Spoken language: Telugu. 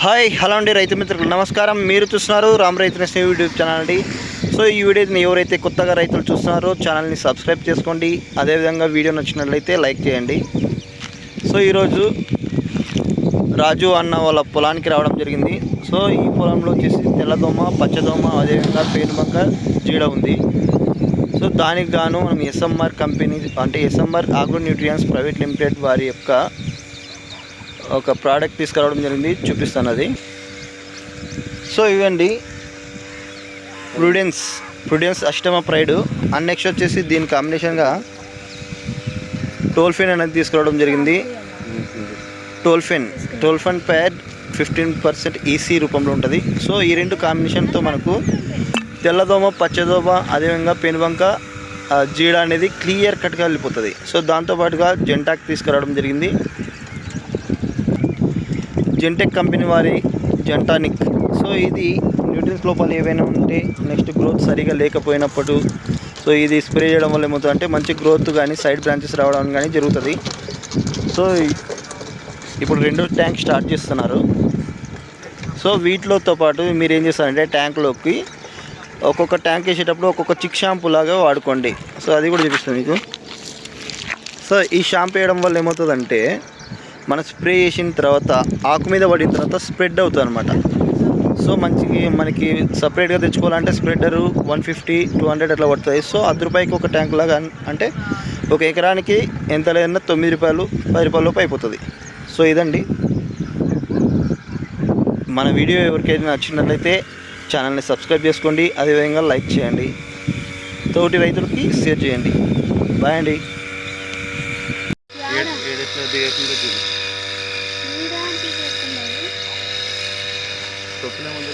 హాయ్ హలో అండి రైతు మిత్రులు నమస్కారం. మీరు చూస్తున్నారు రామ్ రైతు నేస్తం యూట్యూబ్ ఛానల్ అండి. సో ఈ వీడియోని ఎవరైతే కొత్తగా రైతులు చూస్తున్నారో ఛానల్ని సబ్స్క్రైబ్ చేసుకోండి. అదేవిధంగా వీడియో నచ్చినట్లయితే లైక్ చేయండి. సో ఈరోజు రాజు అన్న వాళ్ళ పొలానికి రావడం జరిగింది. సో ఈ పొలంలో వచ్చేసి తెల్లదోమ పచ్చదోమ అదేవిధంగా పేనుబంక జీడ ఉంది. సో దానికి గాను మనం ఎస్ఎంఆర్ కంపెనీ అంటే SMR agro nutrients private limited వారి యొక్క ఒక ప్రోడక్ట్ తీసుకురావడం జరిగింది చూపిస్తాను అది. సో ఇవండి ప్రుడెన్స్ ప్రుడెన్స్ అష్టమ ప్రైడ్ అండ్ నెక్స్ట్ వచ్చేసి దీని కాంబినేషన్గా టోల్ఫిన్ అనేది తీసుకురావడం జరిగింది. Tolfen tolfenpyrad fifteen percent EC రూపంలో ఉంటుంది. సో ఈ రెండు కాంబినేషన్తో మనకు తెల్లదోమ పచ్చదోమ అదేవిధంగా పెనుబంక జీడ అనేది క్లియర్ కట్గా వెళ్ళిపోతుంది. సో దాంతోపాటుగా జెంటాక్ తీసుకురావడం జరిగింది. జెంటెక్ కంపెనీ వారి జెంటానిక్ సో ఇది న్యూట్రిన్స్ లోపాలు ఏవైనా ఉంటే నెక్స్ట్ గ్రోత్ సరిగా లేకపోయినప్పుడు సో ఇది స్ప్రే చేయడం వల్ల ఏమవుతుంది అంటే మంచి గ్రోత్ కానీ సైడ్ బ్రాంచెస్ రావడం కానీ జరుగుతుంది. సో ఇప్పుడు రెండో ట్యాంక్ స్టార్ట్ చేస్తున్నారు. సో వీటిలోతో పాటు మీరు ఏం చేస్తారంటే ట్యాంక్లోకి ఒక్కొక్క ట్యాంక్ వేసేటప్పుడు ఒక్కొక్క చిక్ షాంపూ లాగా వాడుకోండి. సో అది కూడా చూపిస్తుంది మీకు. సో ఈ షాంపూ వేయడం వల్ల ఏమవుతుందంటే మన స్ప్రే చేసిన తర్వాత ఆకు మీద పడిన తర్వాత స్ప్రెడ్ అవుతుంది అనమాట సో మంచికి మనకి సపరేట్గా తెచ్చుకోవాలంటే spreader one fifty two hundred అట్లా పడుతుంది. సో అది రూపాయికి ఒక ట్యాంక్ లాగా అంటే ఒక ఎకరానికి ఎంత లేదన్నా తొమ్మిది రూపాయలు పది రూపాయల లోపు అయిపోతుంది. సో ఇదండి. మన వీడియో ఎవరికైనా నచ్చినట్లయితే ఛానల్ని సబ్స్క్రైబ్ చేసుకోండి. అదేవిధంగా లైక్ చేయండి. తోటి రైతులకి షేర్ చేయండి. బాయ్ అండి. చొప్పున ముందు